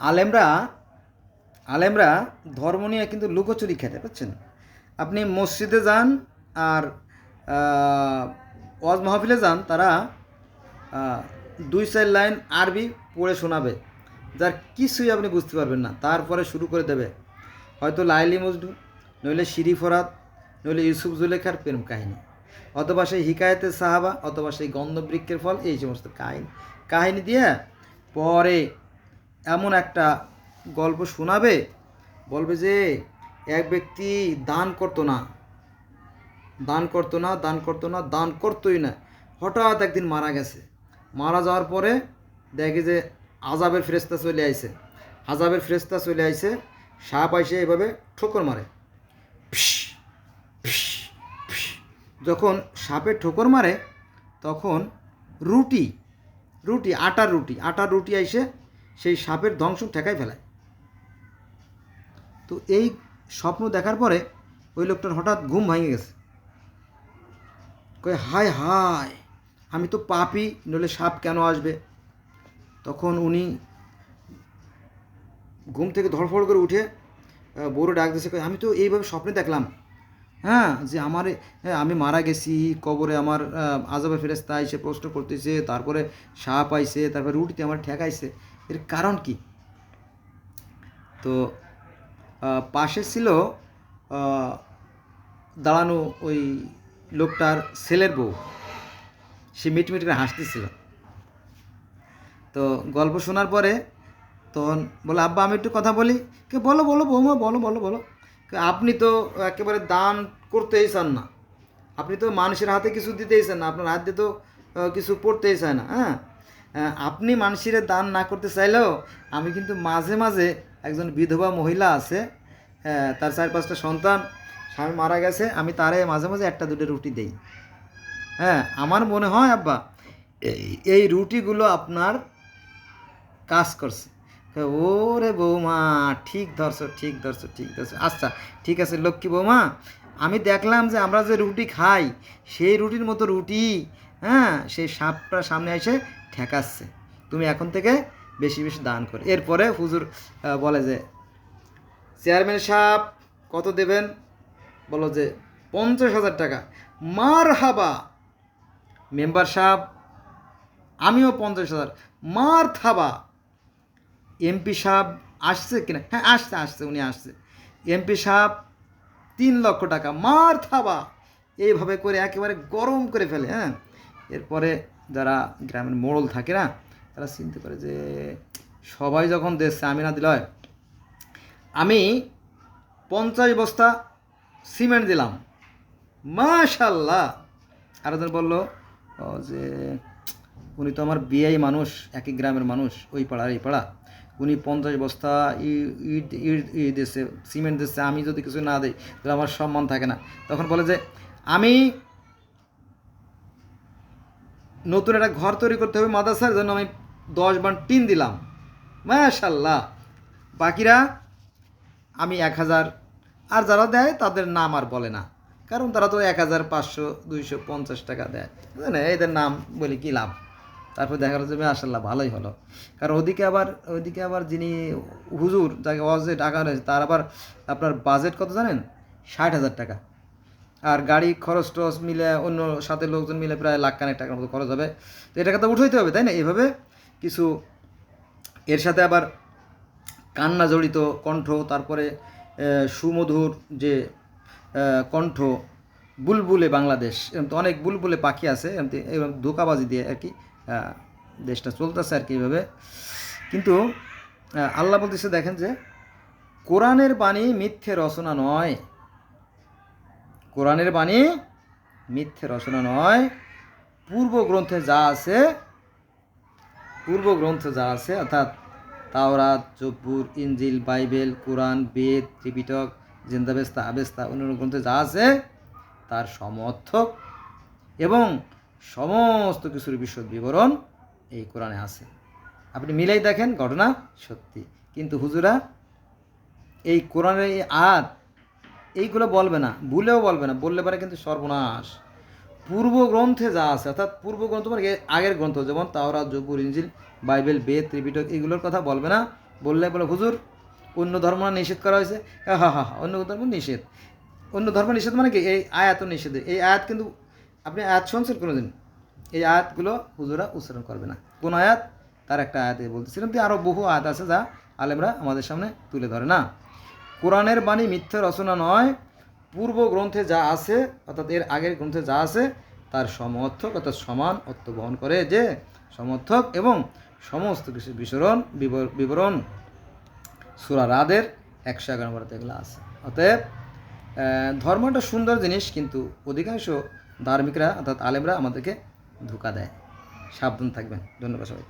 আলেমরা আলেমরা ধর্ম নিয়ে কিন্তু লুকোচুরি খেতে পাচ্ছেন আপনি মসজিদে যান আর ওয়াজ মাহফিলে যান, তারা দুই চার লাইন আরবি পড়ে শোনাবে, যার কিছুই আপনি বুঝতে পারবেন না। তারপরে শুরু করে দেবে, হয়তো লাইলি মজনু, নইলে শিরি ফরাত নইলে ইউসুফ জুলেখার প্রেম কাহিনী, অথবা সেই হিকায়তের সাহাবা, অথবা সেই গন্ধবৃক্ষের ফল, এই সমস্ত কাহিনী কাহিনী দিয়ে পরে এমন একটা গল্প শোনাবে? বলবে যে, এক ব্যক্তি দান করতো না। দান করতো না, দান করতো না, দান করতোই না। হঠাৎ একদিন মারা গেছে। মারা যাওয়ার পরে দেখে যে আজাবের ফেরেস্তা চলে আইছে। আজাবের ফেরেস্তা চলে আইছে, সাপ আইসে এভাবে ঠোকর মারে। যখন সাপে ঠোকর মারে, তখন রুটি রুটি, আটার রুটি আটার রুটি আইসে সেই সাপের ধ্বংস ঠেকাই ফেলায়। তো এই স্বপ্ন দেখার পরে ওই লোকটার হঠাৎ ঘুম ভেঙে গেছে। কয়ে হায় হায় আমি তো পাপি নইলে সাপ কেন আসবে? তখন উনি ঘুম থেকে ধড়ফড় করে উঠে বউরে ডাক দিয়েছে আমি তো এইভাবে স্বপ্নে দেখলাম হ্যাঁ যে আমার হ্যাঁ, আমি মারা গেছি কবরে আমার আজবে ফেরেস্তা এসে প্রশ্ন করতেছে তারপরে সাপ আইছে তারপরে রুটিতে আমার ঠেকাইছে। এর কারণ কি? তো পাশে ছিল দাঁড়ানো ওই লোকটার ছেলের বউ। সে মিটমিট করে হাসতেছিল। তো, গল্প শোনার পরে তখন বলে, আব্বা, আমি একটু কথা বলি। কে, বলো বলো, বৌমা, বলো বলো বলো। আপনি তো একেবারে দান করতেই চান না। আপনি তো মানুষের হাতে কিছু দিতেই চান না। আপনার হাত দিয়ে তো কিছু পড়তেই চায় না হ্যাঁ? আপনি মানুষের দান না করতে চাইলেও আমি কিন্তু মাঝে মাঝে একজন বিধবা মহিলা আছে তার চার পাঁচটা সন্তান স্বামী মারা গেছে আমি তারে মাঝে মাঝে একটা দুটো রুটি দেই। হ্যাঁ আমার মনে হয় আব্বা এই- রুটিগুলো আপনার কাজ করছে। কয়, ওরে বৌমা ঠিক ধরছো ঠিক ধরছো ঠিক ধরছো। আচ্ছা ঠিক আছে লক্ষ্মী বৌমা আমি দেখলাম যে আমরা যে রুটি খাই সেই রুটির মতো রুটি হ্যাঁ সেই সাপটা সামনে এসে ঠেকাচ্ছে। তুমি এখন থেকে বেশি বেশি দান করো। এরপরে হুজুর বলে যে, চেয়ারম্যান সাহেব, কত দেবেন? বলো যে, পঞ্চাশ হাজার টাকা। মার হাবা মেম্বার সাহেব, আমিও পঞ্চাশ হাজার। মার থাবা এমপি সাহেব, আসছে কিনা হ্যাঁ আসছে আসছে, উনি আসছে। এমপি সাহেব, তিন লক্ষ টাকা। মার থাবা এইভাবে করে একেবারে গরম করে ফেলে হ্যাঁ। এরপরে যারা গ্রামের মোড়ল থাকে না, তারা চিনতে পারে যে সবাই যখন দিচ্ছে আমি না দিল আমি পঞ্চাশ বস্তা সিমেন্ট দিলাম। মাশাল্লাহ! আরেকজন বলল, ও যে উনি তো আমার বিয়াই মানুষ, একই গ্রামের মানুষ, ওই পাড়ার এই পাড়া। উনি পঞ্চাশ বস্তা ইট ইট দিচ্ছে সিমেন্ট দিচ্ছে আমি যদি কিছু না দিই, তাহলে আমার সম্মান থাকে না। তখন বলে যে, আমি নতুন একটা ঘর তৈরি করতে হবে মাদ্রাসার জন্য আমি দশ বান টিন দিলাম। মাশাল্লাহ বাকিরা, আমি এক হাজার। আর যারা দেয়, তাদের নাম আর বলে না। কারণ তারা তো এক হাজার পাঁচশো, দুইশো পঞ্চাশ টাকা দেয়। বুঝলেন? এদের নাম বলি কী লাভ? তারপর দেখা যাচ্ছে মাসাল্লাহ ভালোই হলো। কারণ ওদিকে আবার ওইদিকে আবার যিনি হুজুর, যাকে ওয়াজে টাকা রয়েছে, তার আবার আপনার বাজেট কত জানেন? ষাট হাজার টাকা। আর গাড়ি খরচ টরচ মিলে অন্য সাথে লোকজন মিলে প্রায় লাখ কানেক টাকার মতো খরচ হবে। তো এই টাকা তো উঠাইতে হবে, তাই না? এভাবে কিছু এর সাথে আবার কান্না জড়িত কণ্ঠ, তারপরে সুমধুর যে কণ্ঠ, বুলবুলে বাংলাদেশ, এরকম তো অনেক বুলবুলে পাখি আছে এবং ধোকাবাজি দিয়ে আর কি দেশটা চলতেছে আর কি এইভাবে কিন্তু আল্লাহ বলতেছে, দেখেন যে, কোরআনের বাণী মিথ্যে রচনা নয়। কোরআনের বাণী মিথ্যে রচনা নয়। পূর্ব গ্রন্থে যা আছে, পূর্ব গ্রন্থ যা আছে, অর্থাৎ তাওরাত, জব্বুর ইঞ্জিল বাইবেল, কোরআন, বেদ, ত্রিপিটক, জিন্দাবেস্তা, আবেস্তা, অন্যান্য গ্রন্থে যা আছে, তার সমর্থক এবং সমস্ত কিছুর বিশদ বিবরণ এই কোরআনে আছে। আপনি মিলাই দেখেন ঘটনা সত্যি। কিন্তু হুজুরা, এই কোরআনের এই আয়াত এইগুলো বলবে না, ভুলেও বলবে না, বললে পারে কিন্তু সর্বনাশ। পূর্ব গ্রন্থে যা আছে, অর্থাৎ পূর্ব গ্রন্থ মানে আগের গ্রন্থ, যেমন তাওরা জব্বুর ইঞ্জিল, বাইবেল, বেদ, ত্রিপিটক, এগুলোর কথা বলবে না। বললে বলে, হুজুর, অন্য ধর্ম নিষেধ করা হয়েছে? হা হা অন্য ধর্ম নিষেধ। অন্য ধর্ম নিষেধ মানে কি? এই আয়াত নিষেধ। এই আয়াত কিন্তু আপনি আয়াত শুনছেন কোনোদিন? এই আয়াতগুলো হুজুরা উচ্চারণ করবে না। কোন আয়াত? তার একটা আয়াতে বলতেছিলাম তো আরও বহু আয়াত আছে যা আলেমরা আমাদের সামনে তুলে ধরে না। কোরআনের বাণী মিথ্যা রচনা নয় পূর্ব গ্রন্থে যা আছে, অর্থাৎ এর আগের গ্রন্থে যা আছে, তার সমর্থক, অর্থাৎ সমান অর্থ বহন করে যে সমর্থক এবং সমস্ত কিছু বিচরণ, বিবর- বিবরণ সুরা রাদের একশো এগারো নম্বর এগুলো আছে। অতএব ধর্মটা সুন্দর জিনিস, কিন্তু অধিকাংশ ধার্মিকরা, অর্থাৎ আলেমরা আমাদেরকে ধোকা দেয়। সাবধান থাকবেন। ধন্যবাদ সবাই